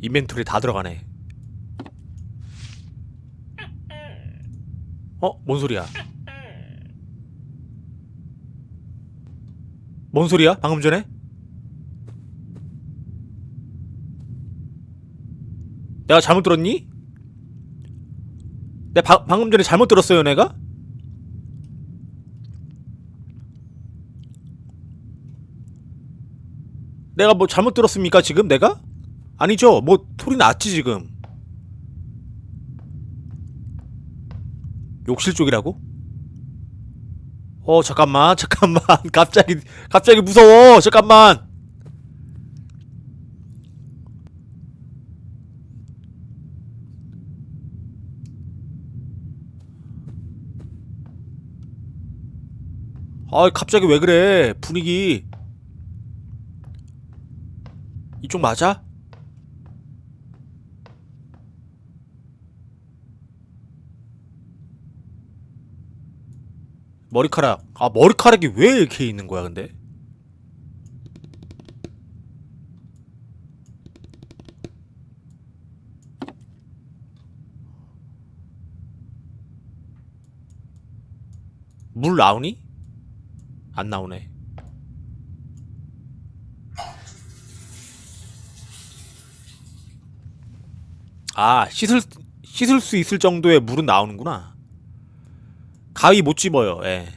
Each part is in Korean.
인벤토리 다 들어가네. 어? 뭔 소리야? 뭔 소리야? 방금 전에? 내가 잘못 들었니? 내가 바, 방금 전에 잘못 들었어요, 내가? 내가 뭐 잘못 들었습니까, 지금 내가? 아니죠. 뭐 소리 났지, 지금. 욕실 쪽이라고? 어, 잠깐만, 잠깐만. 갑자기, 갑자기 무서워. 잠깐만. 아, 갑자기 왜 그래? 분위기. 이쪽 맞아? 머리카락. 아, 머리카락이 왜 이렇게 있는 거야, 근데? 물 나오니? 안 나오네. 아, 씻을, 씻을 수 있을 정도의 물은 나오는구나. 가위 못 집어요, 예.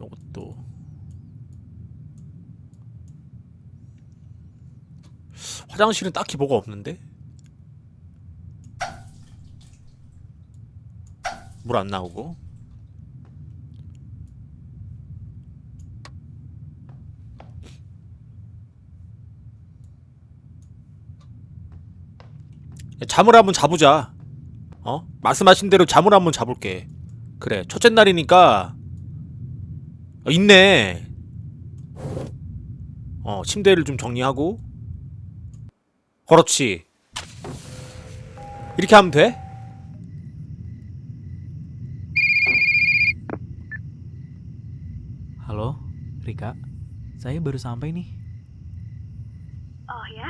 요것도. 화장실은 딱히 뭐가 없는데? 물 안 나오고. 잠을 한번 자보자. 어? 말씀하신 대로 잠을 한번 자볼게. 그래, 첫째 날이니까 어, 있네. 어, 침대를 좀 정리하고. 그렇지. 이렇게 하면 돼? Halo, Rika. Saya baru sampai nih. Oh ya,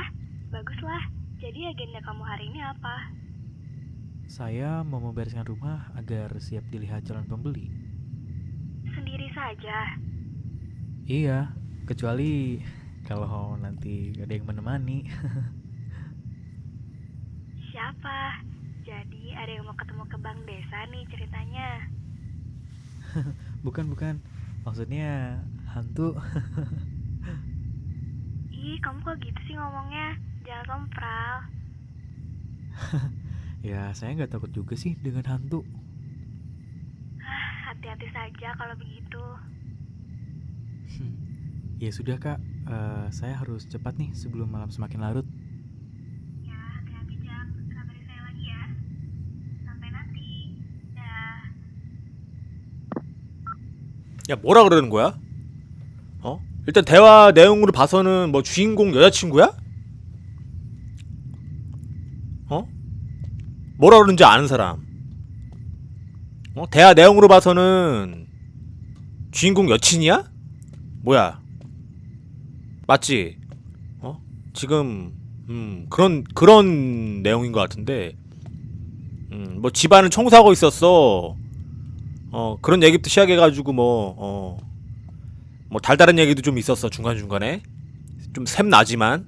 baguslah. Jadi agenda kamu hari ini apa? Saya mau membereskan rumah agar siap dilihat calon pembeli. Sendiri saja. Iya, kecuali kalau nanti ada yang menemani. Siapa? Jadi ada yang mau ketemu ke bank desa nih ceritanya. bukan, bukan. Maksudnya hantu. Ih, kamu kok gitu sih ngomongnya? Jangan sompral. ya, saya nggak takut juga sih dengan hantu. Ah, Hati-hati saja kalau begitu. Ya sudah kak, Eh, saya harus cepat nih sebelum malam semakin larut. Ya, hati-hati Jam. Kabari saya lagi ya. Sampai nanti. Dah. 야, 뭐라 그러는 거야? 어? 일단 대화 내용으로 봐서는 뭐 주인공 여자친구야? 뭐라 그러는지 아는 사람. 어? 대화 내용으로 봐서는 주인공 여친이야? 뭐야? 맞지? 어? 지금 음, 그런 그런 내용인 것 같은데. 음, 뭐 집안을 청소하고 있었어. 어 그런 얘기부터 시작해 가지고 뭐 어 뭐 달달한 얘기도 좀 있었어 중간 중간에 좀 샘 나지만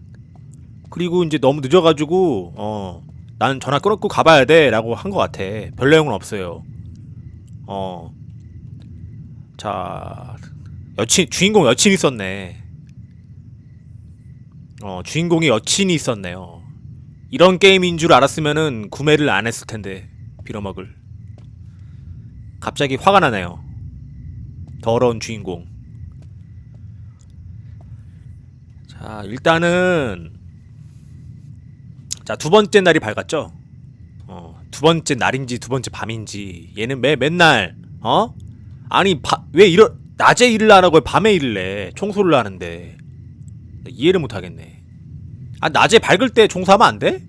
그리고 이제 너무 늦어 가지고 어 나는 전화 끊고 가봐야 돼 라고 한 것 같아. 별 내용은 없어요. 어 자 여친 주인공 여친 있었네. 어 주인공이 여친이 있었네요. 이런 게임인 줄 알았으면은 구매를 안 했을 텐데 빌어먹을. 갑자기 화가 나네요. 더러운 주인공. 자, 일단은 자, 두 번째 날이 밝았죠? 어, 두 번째 날인지 두 번째 밤인지 얘는 매 맨날 어? 아니, 바, 왜 이런 낮에 일을 안 하고 밤에 일을 해? 청소를 하는데. 이해를 못 하겠네. 아, 낮에 밝을 때 청소하면 안 돼?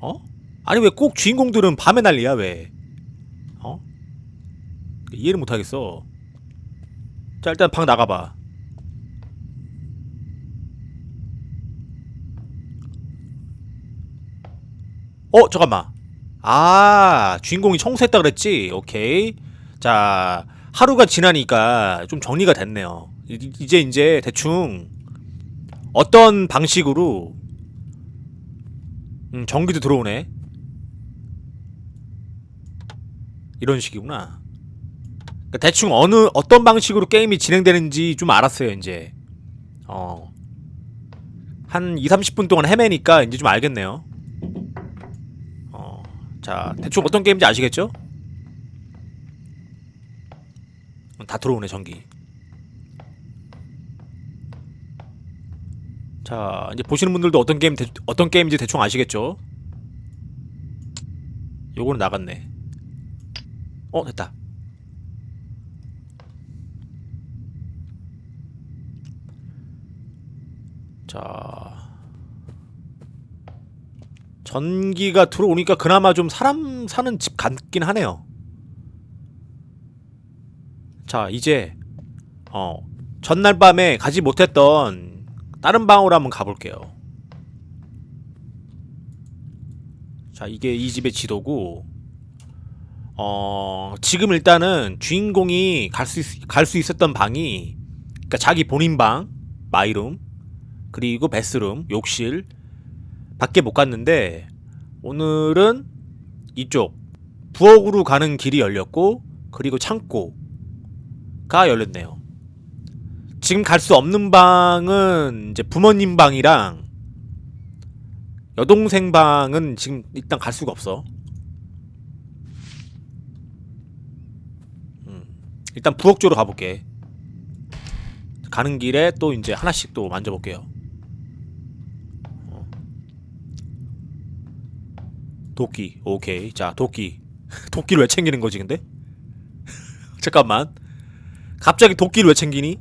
어? 아니 왜 꼭 주인공들은 밤에 난리야 왜? 어? 이해를 못 하겠어. 자 일단 방 나가 봐 어 잠깐만. 아 주인공이 청소했다 그랬지? 오케이. 자 하루가 지나니까 좀 정리가 됐네요. 이- 이제 이제 대충 어떤 방식으로 음, 전기도 들어오네. 이런 식이구나. 그러니까 대충 어느 어떤 방식으로 게임이 진행되는지 좀 알았어요 이제. 어. 한 2, 30분 동안 헤매니까 이제 좀 알겠네요. 어. 자 대충 어떤 게임인지 아시겠죠? 다 들어오네 전기 자 이제 보시는 분들도 어떤 게임 대, 어떤 게임인지 대충 아시겠죠? 요거는 나갔네 어 됐다 자 전기가 들어오니까 그나마 좀 사람 사는 집 같긴 하네요. 자 이제 어 전날 밤에 가지 못했던 다른 방으로 한번 가볼게요. 자 이게 이 집의 지도고 어 지금 일단은 주인공이 갈 수 갈 수 있었던 방이 그러니까 자기 본인 방 마이룸 그리고 베스룸 욕실 밖에 못 갔는데 오늘은 이쪽 부엌으로 가는 길이 열렸고 그리고 창고가 열렸네요. 지금 갈 수 없는 방은 이제 부모님 방이랑 여동생 방은 지금 일단 갈 수가 없어. 음, 일단 부엌 쪽으로 가볼게. 가는 길에 또 이제 하나씩 또 만져볼게요. 도끼, 오케이. 자, 도끼. 도끼를 왜 챙기는 거지, 근데? 잠깐만. 갑자기 도끼를 왜 챙기니?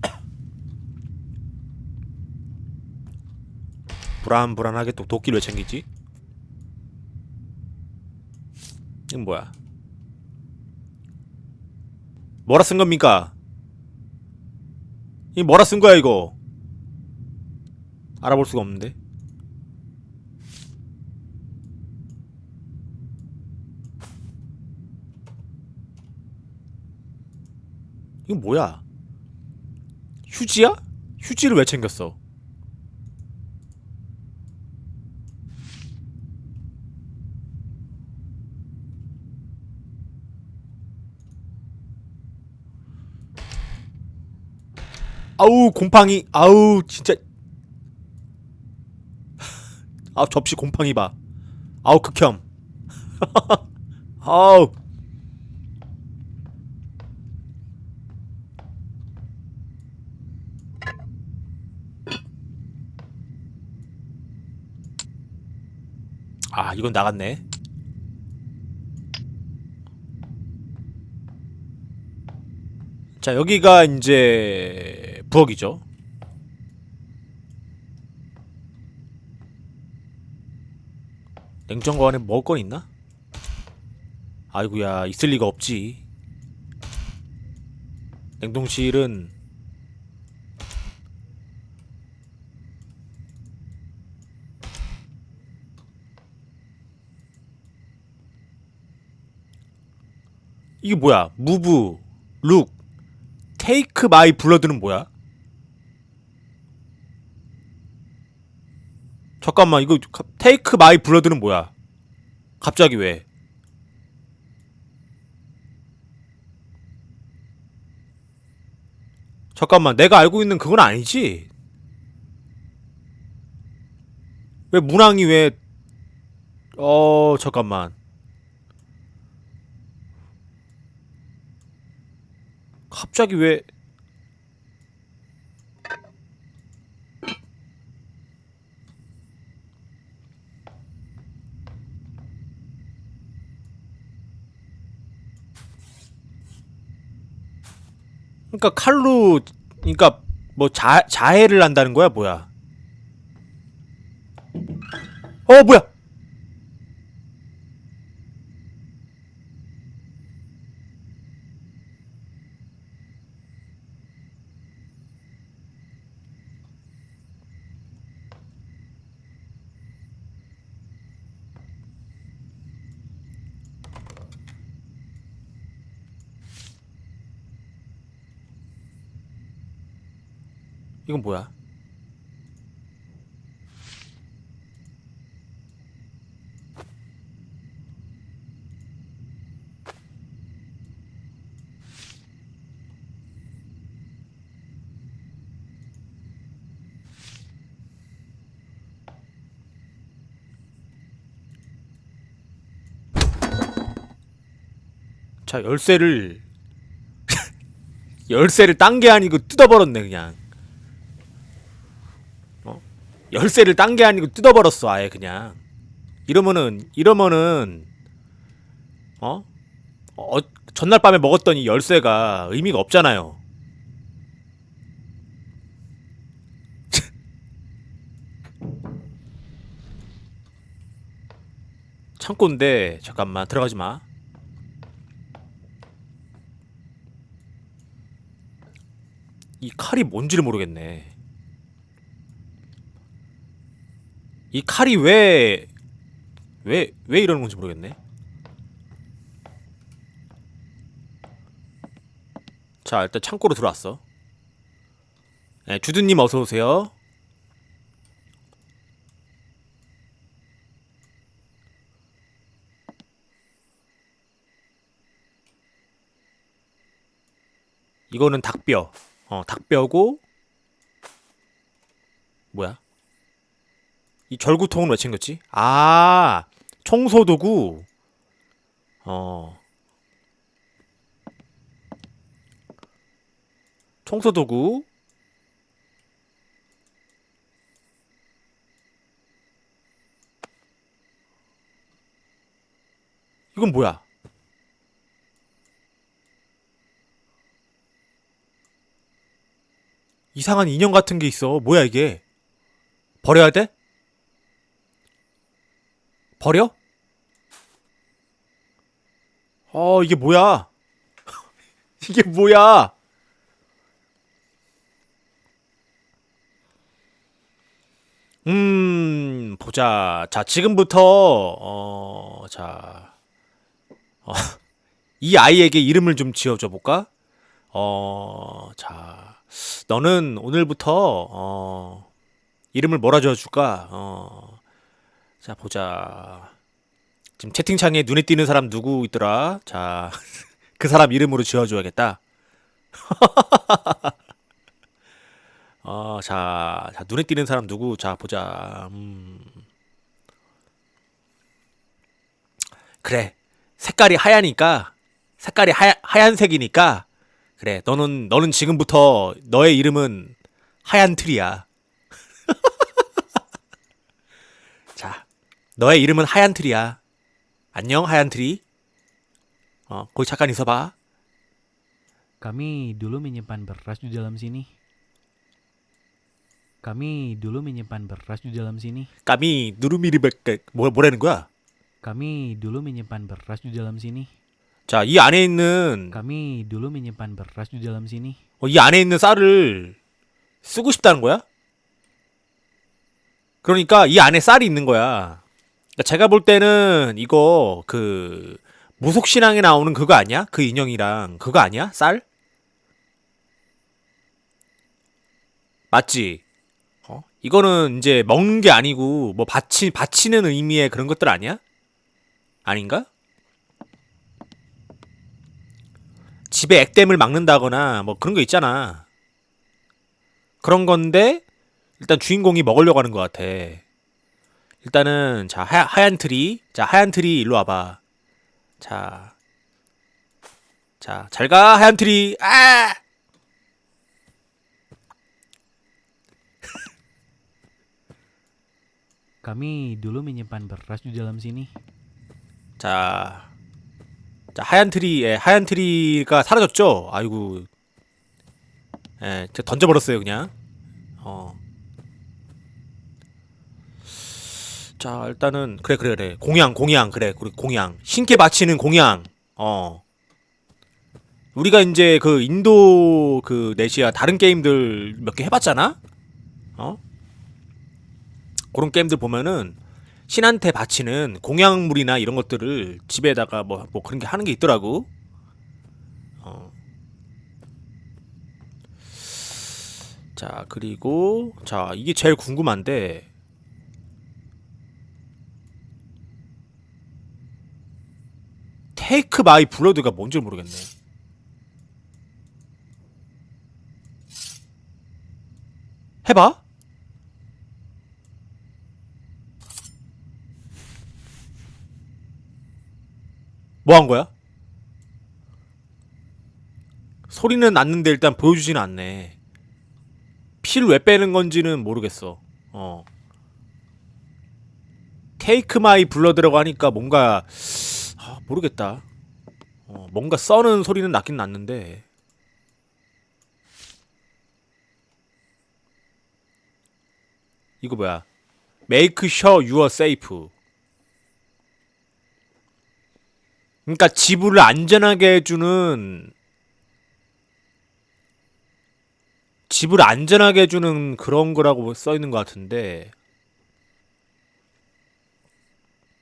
불안불안하게 또 도끼를 왜 챙기지? 이건 뭐야? 뭐라 쓴 겁니까? 이 뭐라 쓴 거야 이거? 알아볼 수가 없는데. 이거 뭐야? 휴지야? 휴지를 왜 챙겼어? 아우 곰팡이 아우 진짜 아 접시 곰팡이 봐 아우 극혐 아우 아 이건 나갔네. 자 여기가 이제 부엌이죠. 냉장고 안에 먹을 건 있나? 아이구야 있을 리가 없지. 냉동실은 이게 뭐야 무브 룩 테이크 마이 블러드는 뭐야? 잠깐만 이거 가- 테이크 마이 블러드는 뭐야? 갑자기 왜? 잠깐만 내가 알고 있는 그건 아니지? 왜 문항이 왜 어, 잠깐만. 갑자기 왜? 그러니까 칼로 그러니까 뭐 자, 자해를 한다는 거야 뭐야? 어 뭐야 이건 뭐야? 자 열쇠를 열쇠를 딴 게 아니고 뜯어버렸네 그냥 어? 열쇠를 딴 게 아니고 뜯어버렸어 아예 그냥 이러면은 이러면은 어? 어 전날 밤에 먹었던 이 열쇠가 의미가 없잖아요 창고인데 잠깐만 들어가지 마 이 칼이 뭔지를 모르겠네. 이 칼이 왜, 왜, 왜 이러는 건지 모르겠네. 자, 일단 창고로 들어왔어. 네, 주두님 어서오세요. 이거는 닭뼈. 어, 닭뼈고 뭐야? 이 절구통은 왜 챙겼지? 아, 청소도구. 어. 청소도구. 이건 뭐야? 이상한 인형 같은 게 있어. 뭐야 이게? 버려야 돼? 버려? 어, 이게 뭐야? 이게 뭐야? 음, 보자. 자, 지금부터, 어, 자, 어, 이 아이에게 이름을 좀 지어줘 볼까? 어, 자, 너는 오늘부터, 어, 이름을 뭐라 지어줄까? 어, 자, 보자. 지금 채팅창에 눈에 띄는 사람 누구 있더라? 자, 그 사람 이름으로 지어줘야겠다. 어, 자, 자, 눈에 띄는 사람 누구? 자, 보자. 음. 그래. 색깔이 하얘니까, 색깔이 하, 하얀색이니까, 그래. 너는, 너는 지금부터 너의 이름은 하얀 틀이야. 자, 너의 이름은 하얀 틀이야. 안녕, 하얀 틀이. 어, 거기 잠깐 있어봐. Kami dulu menyimpan beras di dalam sini. Kami dulu menyimpan beras di dalam sini. 까미, 누르미리 백백, 뭐, 뭐라는 거야? Kami dulu menyimpan beras di dalam sini. 자, 이 안에 있는 Kami dulu menyimpan beras di dalam sini. 어, 이 안에 있는 쌀을 쓰고 싶다는 거야? 그러니까 이 안에 쌀이 있는 거야. 그러니까 제가 볼 때는 이거 그 무속신앙에 나오는 그거 아니야? 그 인형이랑 그거 아니야? 쌀? 맞지? 어? 이거는 이제 먹는 게 아니고 뭐 바치 바치는 의미의 그런 것들 아니야? 아닌가? 집에 액땜을 막는다거나 뭐 그런 거 있잖아. 그런 건데 일단 주인공이 먹으려고 하는 것 같아. 일단은 자 하, 하얀 트리, 자 하얀 트리 일로 와봐. 자, 자 잘 가 하얀 트리. 아! Kami dulu menyimpan beras di dalam sini. 자, 자 하얀 트리, 예, 하얀 트리가 사라졌죠. 아이고, 예, 제가 던져버렸어요 그냥. 어. 자 일단은 그래 그래 그래. 공양 공양 그래. 우리 공양. 신께 바치는 공양. 어. 우리가 이제 그 인도 그 네시아 다른 게임들 몇 개 해봤잖아? 어? 그런 게임들 보면은 신한테 바치는 공양물이나 이런 것들을 집에다가 뭐, 뭐 그런 게 하는 게 있더라고. 어. 자 그리고 자 이게 제일 궁금한데 테이크 마이 블러드가 뭔지 모르겠네. 해봐. 뭐 한 거야? 소리는 났는데 일단 보여주지는 않네. 피를 왜 빼는 건지는 모르겠어. 어. 테이크 마이 블러드라고 하니까 뭔가 아, 모르겠다. 어, 뭔가 써는 소리는 났긴 났는데. 이거 뭐야? Make sure you are safe. 그러니까 지불을 안전하게 해주는 집을 안전하게 해주는 그런 거라고 써 있는 것 같은데.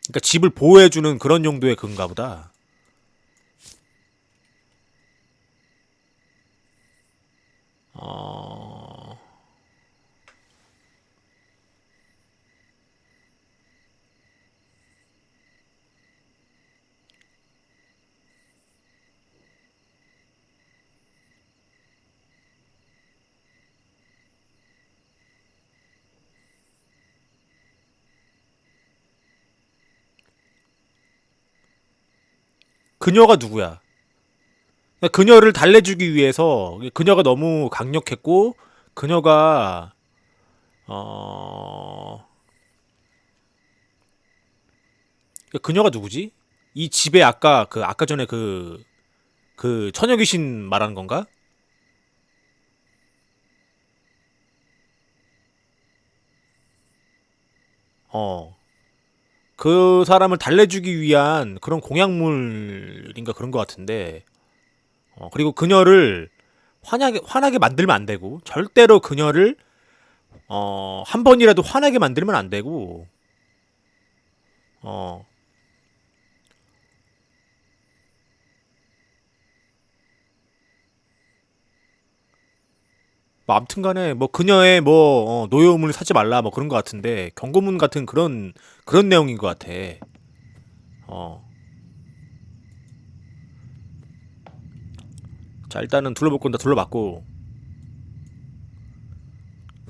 그러니까 집을 보호해주는 그런 용도의 그건가 보다. 어... 그녀가 누구야? 그러니까 그녀를 달래주기 위해서 그녀가 너무 강력했고 그녀가 어 그러니까 그녀가 누구지? 이 집에 아까 그 아까 전에 그그 처녀 귀신 말하는 건가? 어. 그 사람을 달래주기 위한 그런 공약물인가 그런 것 같은데 어, 그리고 그녀를 화나게 화나게 만들면 안 되고 절대로 그녀를 어, 한 번이라도 화나게 만들면 안 되고 어. 뭐 아무튼 간에 뭐 그녀의 뭐 어, 노여움을 사지 말라 뭐 그런 것 같은데 경고문 같은 그런 그런 내용인 것 같아. 어. 자 일단은 둘러볼 건다 둘러봤고.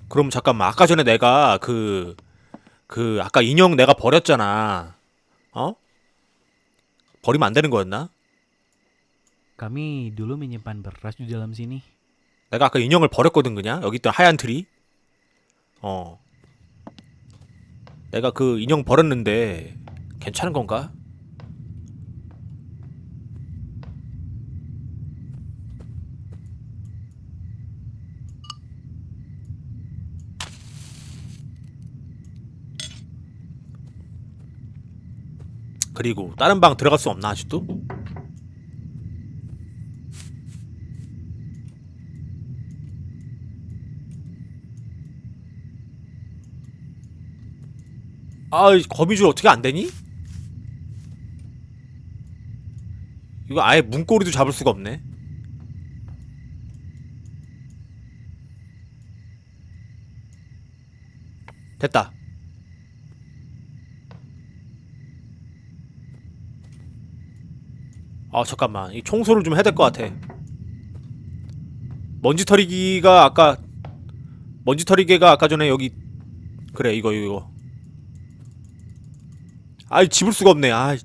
그럼 잠깐만 아까 전에 내가 그그 아까 인형 내가 버렸잖아. 어? 버리면 안 되는 거였나? Kami dulu menyimpan beras di dalam sini. 내가 아까 인형을 버렸거든 그냥 여기 있던 하얀 틀이 어 내가 그 인형 버렸는데 괜찮은 건가? 그리고 다른 방 들어갈 수 없나 아직도? 아, 이 거미줄 어떻게 안 되니? 이거 아예 문고리도 잡을 수가 없네. 됐다. 아, 잠깐만. 이 청소를 좀 해야 될 것 같아. 먼지 털이기가 아까 먼지 털이개가 아까 전에 여기 그래 이거 이거 아이 집을 수가 없네. 아.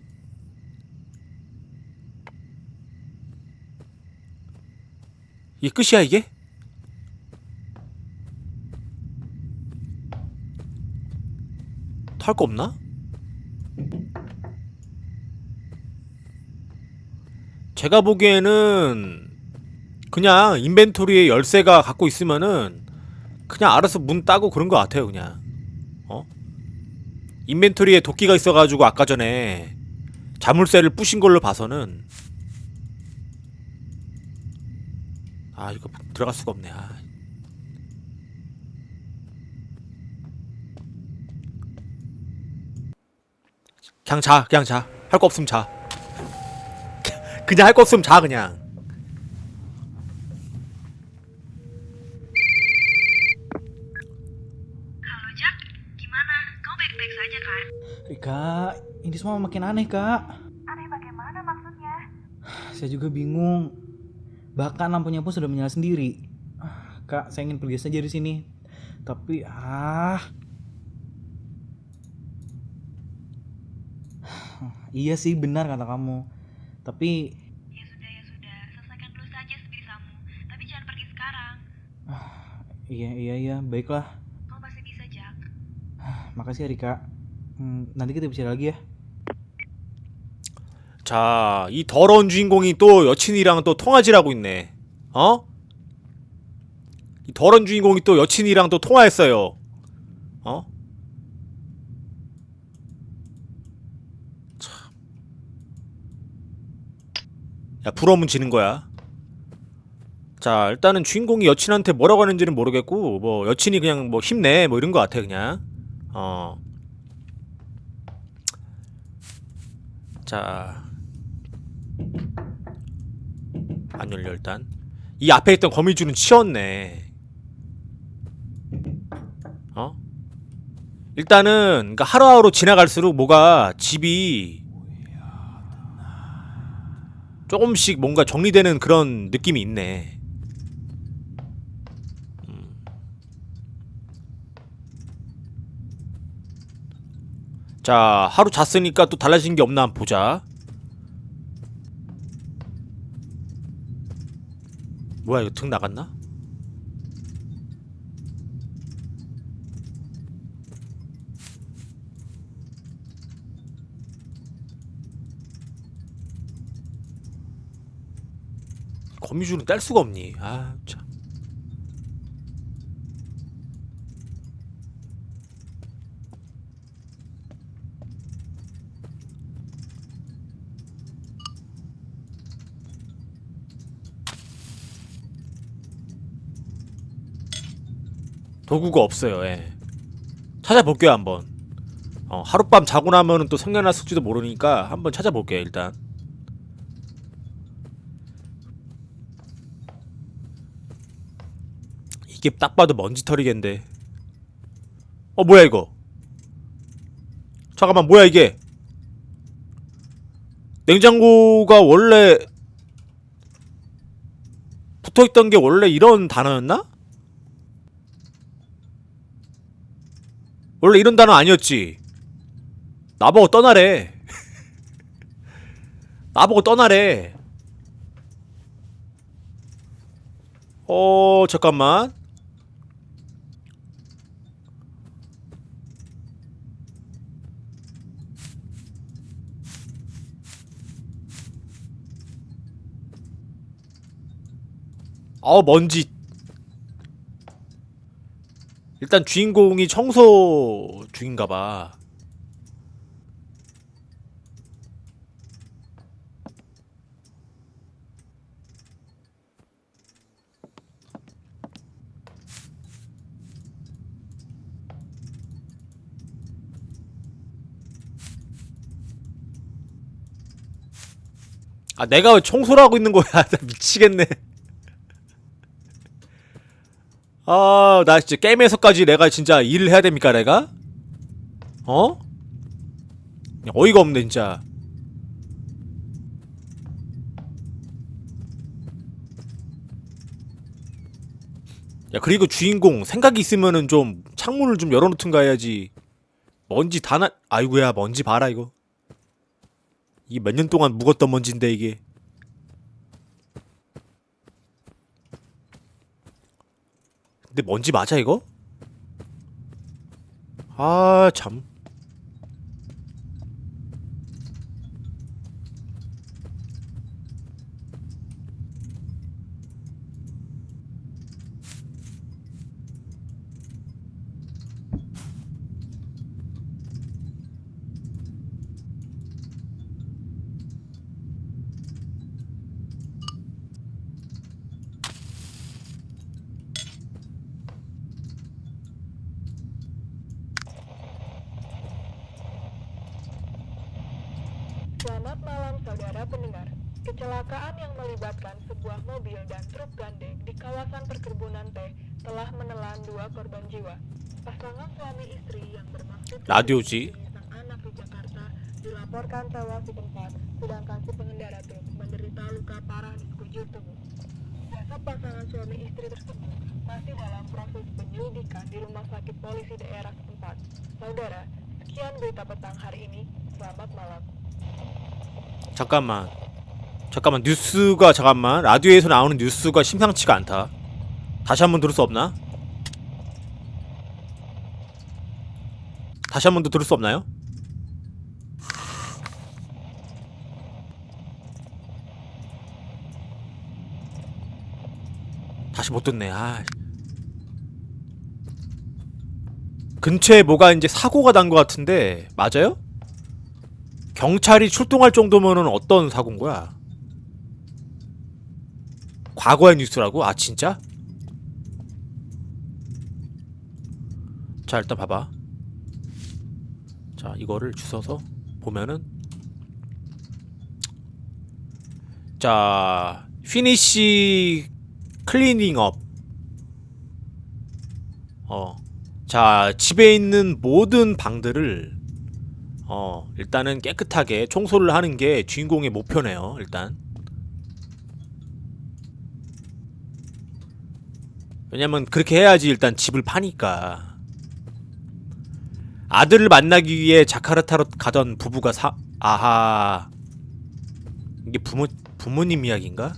이게 끝이야 이게? 털거 없나? 제가 보기에는 그냥 인벤토리에 열쇠가 갖고 있으면은 그냥 알아서 문 따고 그런 거 같아요 그냥 어? 인벤토리에 도끼가 있어가지고 아까 전에 자물쇠를 부신 걸로 봐서는. 아 이거 들어갈 수가 없네. 아. 그냥 자 그냥 자. 할 거 없으면 자. 그냥 할 거 없으면 자 그냥 Kak, ini semua makin aneh, Kak. Aneh bagaimana maksudnya? Saya juga bingung. Bahkan lampunya pun sudah menyala sendiri. Ah, Kak, saya ingin pergi saja dari sini. Tapi ah. Iya sih benar kata kamu. Tapi Ya sudah, ya sudah. Selesaikan dulu saja sebisamu. Tapi jangan pergi sekarang. iya iya iya baiklah. Kau pasti bisa, Jack. Makasih ya Rika. Hmm, nanti kita. 자, 이 더러운 주인공이 또 여친이랑 또 통화질하고 있네. 어? 이 더러운 주인공이 또 여친이랑 또 통화했어요. 어? 참. 야, 부러우면 지는 거야. 자, 일단은 주인공이 여친한테 뭐라고 하는지는 모르겠고, 뭐, 여친이 그냥 뭐 힘내, 뭐 이런 거 같아, 그냥. 어. 자. 안 열려 일단 이 앞에 있던 거미줄은 치웠네 어? 일단은 그러니까 하루하루 지나갈수록 뭐가 집이 조금씩 뭔가 정리되는 그런 느낌이 있네 자 하루 잤으니까 또 달라진 게 없나 보자 뭐야 이거 등 나갔나? 거미줄은 뗄 수가 없니? 아 참. 도구가 없어요. 예. 찾아볼게요 한번. 어, 하룻밤 자고 나면은 또 생겨났을지도 모르니까 한번 찾아볼게요 일단. 이게 딱 봐도 먼지털이겠는데. 어 뭐야 이거? 잠깐만 뭐야 이게? 냉장고가 원래 붙어있던 게 원래 이런 단어였나? 원래 이런 단어 아니었지. 나보고 떠나래. 나보고 떠나래. 어, 잠깐만. 어, 먼지. 일단 주인공이 청소 중인가 봐. 아, 내가 왜 청소를 하고 있는 거야? 나 미치겠네. 아, 나 진짜 게임에서까지 내가 진짜 일을 해야 됩니까, 내가? 어? 어이가 없네, 진짜. 야, 그리고 주인공 생각이 있으면은 좀 창문을 좀 열어놓든가 해야지. 먼지 다 나, 아이고야, 먼지 봐라, 이거. 이게 몇년 동안 묵었던 먼지인데, 이게. 근데 먼지 맞아 이거? 아 참. Selamat malam saudara pendengar. Kecelakaan yang melibatkan sebuah mobil dan truk gandeng di kawasan perkebunan teh telah menelan dua korban jiwa. Pasangan suami istri yang bermaksud Radio sih. sang anak di Jakarta dilaporkan tewas di tempat, sedangkan si pengendara truk menderita luka parah di sekujur tubuh. Jasad pasangan suami istri tersebut masih dalam proses penyelidikan di rumah sakit polisi daerah setempat. Saudara, sekian berita petang hari ini. Selamat malam. 잠깐만. 잠깐만 뉴스가 잠깐만 라디오에서 나오는 뉴스가 심상치가 않다. 다시 한 번 들을 수 없나? 다시 한 번 더 들을 수 없나요? 다시 못 듣네. 아. 근처에 뭐가 이제 사고가 난 것 같은데 맞아요? 경찰이 출동할 정도면은 어떤 사고인 거야? 과거의 뉴스라고? 아 진짜? 자 일단 봐봐 자 이거를 주워서 보면은 자 피니시 클리닝 업 어. 자, 집에 있는 모든 방들을 어, 일단은 깨끗하게 청소를 하는 게 주인공의 목표네요, 일단. 왜냐면 그렇게 해야지 일단 집을 파니까. 아들을 만나기 위해 자카르타로 가던 부부가 사, 아하. 이게 부모, 부모님 이야기인가?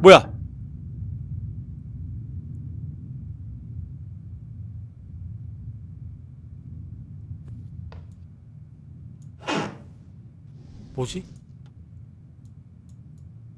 뭐야? 뭐지?